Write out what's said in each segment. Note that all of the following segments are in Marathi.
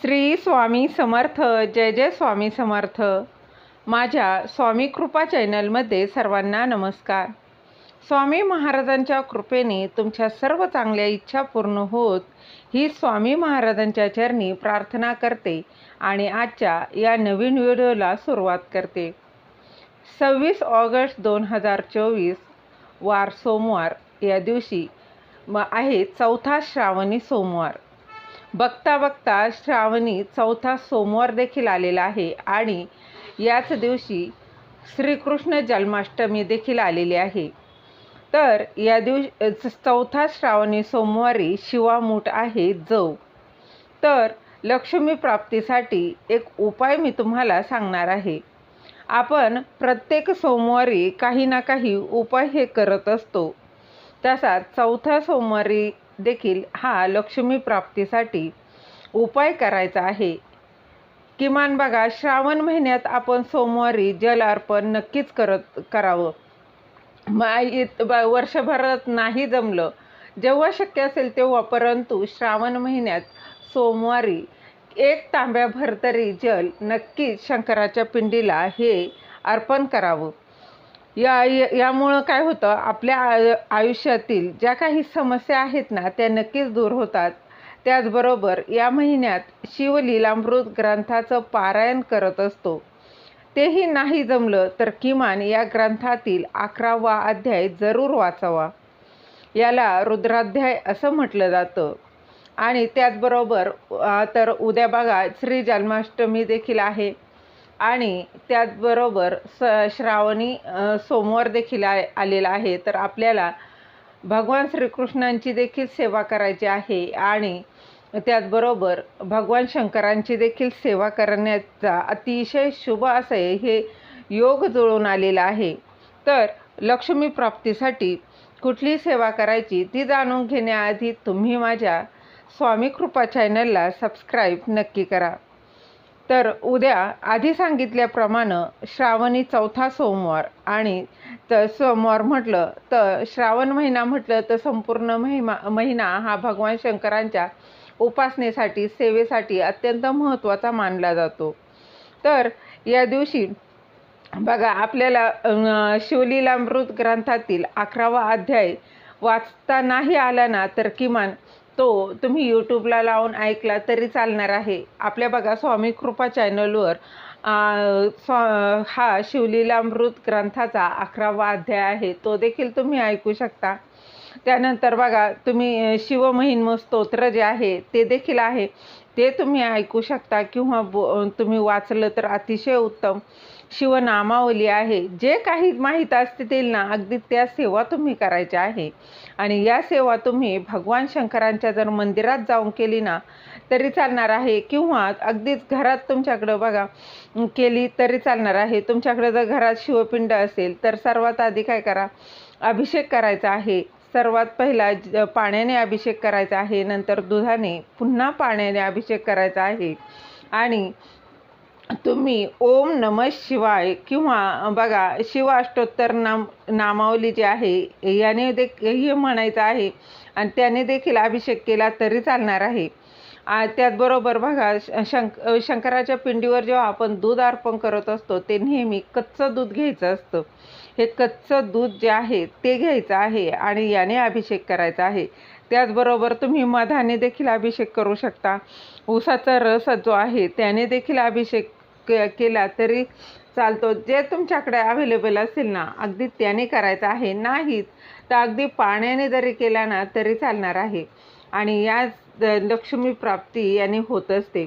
श्री स्वामी समर्थ जय जय स्वामी समर्थ. माझ्या स्वामी कृपा चॅनलमध्ये सर्वांना नमस्कार. स्वामी महाराजांच्या कृपेने तुमच्या सर्व चांगल्या इच्छा पूर्ण होत ही स्वामी महाराजांच्या चरणी प्रार्थना करते आणि आजच्या या नवीन व्हिडिओला सुरुवात करते. सव्वीस ऑगस्ट दोन हजार चोवीस वार सोमवार. या दिवशी म आहे चौथा श्रावणी सोमवार. बघता बघता श्रावणी चौथा सोमवार देखील आलेला आहे आणि याच दिवशी श्रीकृष्ण जन्माष्टमी देखील आलेली आहे. तर या दिवशी चौथा श्रावणी सोमवारी शिवामूठ आहे जव. तर लक्ष्मी प्राप्तीसाठी एक उपाय मी तुम्हाला सांगणार आहे. आपण प्रत्येक सोमवारी काही ना काही उपाय हे करत असतो. तसा चौथ्या सोमवारी देखील हा लक्ष्मी प्राप्तीसाठी उपाय करायचा आहे. किमान बघा श्रावण महिन्यात आपण सोमवारी जल अर्पण नक्कीच करत करावं. मा वर्षभरात नाही जमलं. जेव्हा शक्य असेल तेव्हा परंतु श्रावण महिन्यात सोमवारी एक तांब्याभर तरी जल नक्कीच शंकराच्या पिंडीला हे अर्पण करावं. या यामुळं काय होतं आपल्या आयुष्यातील ज्या काही समस्या आहेत ना त्या नक्कीच दूर होतात. त्याचबरोबर या महिन्यात शिवलीलामृत ग्रंथाचं पारायण करत असतो. तेही नाही जमलं तर किमान या ग्रंथातील अकरावा अध्याय जरूर वाचावा. याला रुद्राध्याय असं म्हटलं जातं. आणि त्याचबरोबर तर उद्या बघा श्री जन्माष्टमी देखील आहे. आणि त्याचबरोबर स श्रावणी सोमवार देखील आ आलेला आहे. तर आपल्याला भगवान श्रीकृष्णांची देखील सेवा करायची आहे आणि त्याचबरोबर भगवान शंकरांची देखील सेवा करण्याचा अतिशय शुभ असे हे योग जुळून आलेला आहे. तर लक्ष्मी प्राप्तीसाठी कुठली सेवा करायची ती जाणून घेण्याआधी तुम्ही माझ्या स्वामी कृपा चॅनलला सबस्क्राईब नक्की करा. तर उद्या आधी सांगितल्याप्रमाणे श्रावणी चौथा सोमवार आणि तर सोमवार म्हटलं तर श्रावण महिना म्हटलं तर संपूर्ण महिमा महिना हा भगवान शंकरांच्या उपासनेसाठी सेवेसाठी अत्यंत महत्त्वाचा मानला जातो. तर या दिवशी बघा आपल्याला शिवलीलामृत ग्रंथातील अकरावा अध्याय वाचता नाही आला ना तर किमान तो तुम्ही यूट्यूबला लावून ऐकला तरी चालणार आहे. आपल्या बघा स्वामी कृपा चॅनलवर स्वा हा शिवलीलामृत ग्रंथाचा अकरावा अध्याय आहे. तो देखील तुम्ही ऐकू शकता. त्यानंतर बघा तुम्ही शिवमहिन्म स्तोत्र जे आहे ते देखील आहे. ते तुम्ही ऐकू शकता किंवा ब तुम्ही वाचलं तर अतिशय उत्तम. शिवनामावली आहे. जे काही माहीत असतील ना अगदी त्या सेवा तुम्ही करायच्या आहे. आणि या सेवा तुम्ही भगवान शंकरांच्या जर मंदिरात जाऊन केली ना तरी चालणार आहे. किंवा अगदीच घरात तुमच्याकडं बघा केली तरी चालणार आहे. तुमच्याकडं जर घरात शिवपिंड असेल तर सर्वात आधी काय करा अभिषेक करायचा आहे. सर्वात पहिला पाण्याने अभिषेक करायचा आहे नंतर दुधाने पुन्हा पाण्याने अभिषेक करायचा आहे. आणि तुम्ही ओम नम शिवाय किंवा बघा शिव अष्टोत्तर नाम नामावली जी आहे याने देखील म्हणायचं आहे. आणि त्याने देखील अभिषेक केला तरी चालणार आहे. त्याचबरोबर बघा शंक शंकराच्या पिंडीवर जेव्हा आपण दूध अर्पण करत असतो ते नेहमी कच्चं दूध घ्यायचं असतं. हे कच्चं दूध जे आहे ते घ्यायचं आहे आणि याने अभिषेक करायचा आहे. त्याचबरोबर तुम्ही मधाने देखील अभिषेक करू शकता. ऊसाचा रस जो आहे त्याने देखील अभिषेक के केला तरी चालतो. जे तुमच्याकडे अवेलेबल असेल ना अगदी त्याने करायचं आहे. नाहीत तर अगदी पाण्याने जरी केला ना तरी चालणार आहे. आणि या लक्ष्मी प्राप्ती याने होत असते.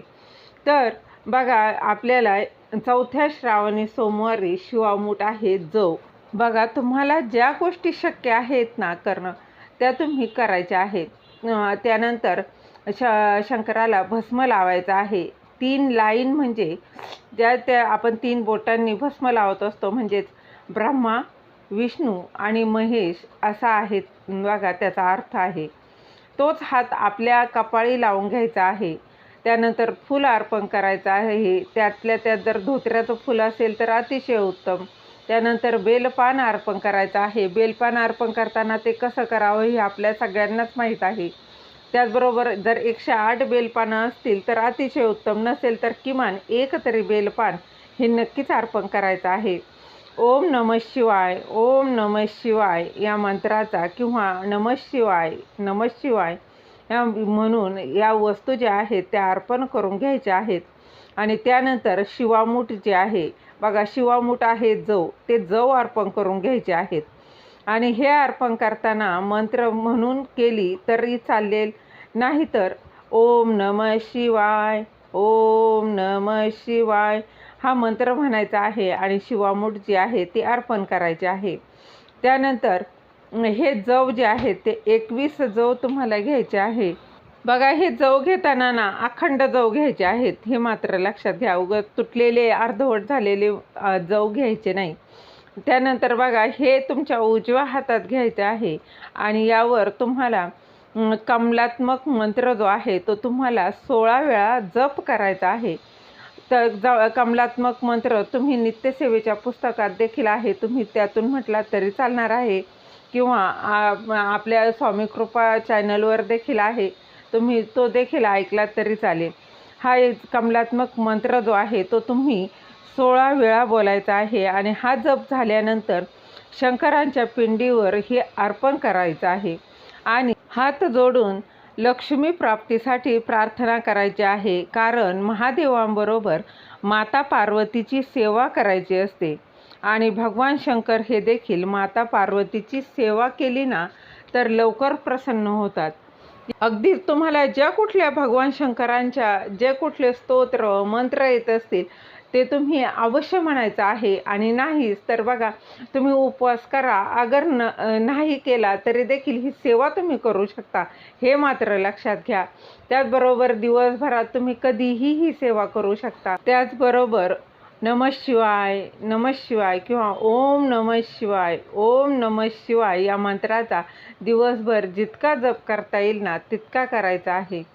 तर बघा आपल्याला चौथ्या श्रावणी सोमवारी शिवामूठ आहे जव बघा तुम्हाला ज्या गोष्टी शक्य आहेत ना करणं त्या तुम्ही करायच्या आहेत. त्यानंतर श शंकराला भस्म लावायचं आहे. तीन लाईन म्हणजे ज्या त्या आपण तीन बोटांनी भस्म लावत असतो म्हणजेच ब्रह्मा विष्णू आणि महेश असा आहे बघा त्याचा अर्थ आहे. तोच हात आपल्या कपाळी लावून घ्यायचा आहे. त्यानंतर फुलं अर्पण करायचं आहे त्यातल्या त्यात जर धोत्र्याचं फुल असेल तर अतिशय उत्तम. त्यानंतर बेलपान अर्पण करायचं आहे. बेलपान अर्पण करताना ते कसं करावं हे आपल्या सगळ्यांनाच माहीत आहे. त्याचबरोबर जर एकशे आठ बेलपानं असतील तर अतिशय उत्तम. नसेल तर किमान एक तरी बेलपान हे नक्कीच अर्पण करायचं आहे. ओम नम शिवाय ओम नम शिवाय या मंत्राचा किंवा नम शिवाय नम शिवाय या म्हणून या वस्तू ज्या आहेत त्या अर्पण करून घ्यायच्या आहेत. आणि त्यानंतर शिवामूठ जे आहे बघा शिवामूठ आहे जव ते जव अर्पण करून घ्यायचे आहेत. आणि हे अर्पण करताना मंत्र म्हणून केली तरी चालेल. नाहीतर ओम नम शिवाय ओम नम शिवाय हा मंत्र म्हणायचा आहे आणि शिवामूठ जे आहे ते अर्पण करायचे आहे. त्यानंतर हे जव जे आहे ते एकवीस जव तुम्हाला घ्यायचे आहे. बघा हे जव घेताना ना अखंड जव घ्यायचे आहेत. हे मात्र लक्षात घ्या उगं तुटलेले अर्धवट झालेले जव घ्यायचे नाही. त्यानंतर बघा हे तुमच्या उजव्या हातात घ्यायचे आहे आणि यावर तुम्हाला कमलात्मक मंत्र जो आहे तो तुम्हाला सोळा वेळा जप करायचा आहे. तर ज कमलात्मक मंत्र तुम्ही नित्यसेवेच्या पुस्तकात देखील आहे. तुम्ही त्यातून म्हटलात तरी चालणार आहे. किंवा आपल्या स्वामी कृपा चॅनलवर देखील आहे. तुम्ही तो देखील ऐकलात तरी चालेल. हा एक कमलात्मक मंत्र जो आहे तो तुम्ही सोळा वेळा बोलायचा आहे. आणि हा जप झाल्यानंतर शंकरांच्या पिंडीवर हे अर्पण करायचं आहे. आणि हात जोडून लक्ष्मी प्राप्तीसाठी प्रार्थना करायची आहे. कारण महादेवांबरोबर माता पार्वतीची सेवा करायची असते. आणि भगवान शंकर हे देखील माता पार्वतीची सेवा केली ना तर लवकर प्रसन्न होतात. अगदी तुम्हाला ज्या कुठल्या भगवान शंकरांच्या जे कुठले स्तोत्र मंत्र येत असतील ते तुम्ही अवश्य म्हणायचं आहे. आणि नाहीच तर बघा तुम्ही उपवास करा. अगर न नाही केला तरी देखील ही सेवा तुम्ही करू शकता. हे मात्र लक्षात घ्या. त्याचबरोबर दिवसभरात तुम्ही कधीही ही सेवा करू शकता. त्याचबरोबर नम शिवाय नम शिवाय किंवा ओम नम शिवाय ओम नम शिवाय या मंत्राचा दिवसभर जितका जप करता येईल ना तितका करायचा आहे.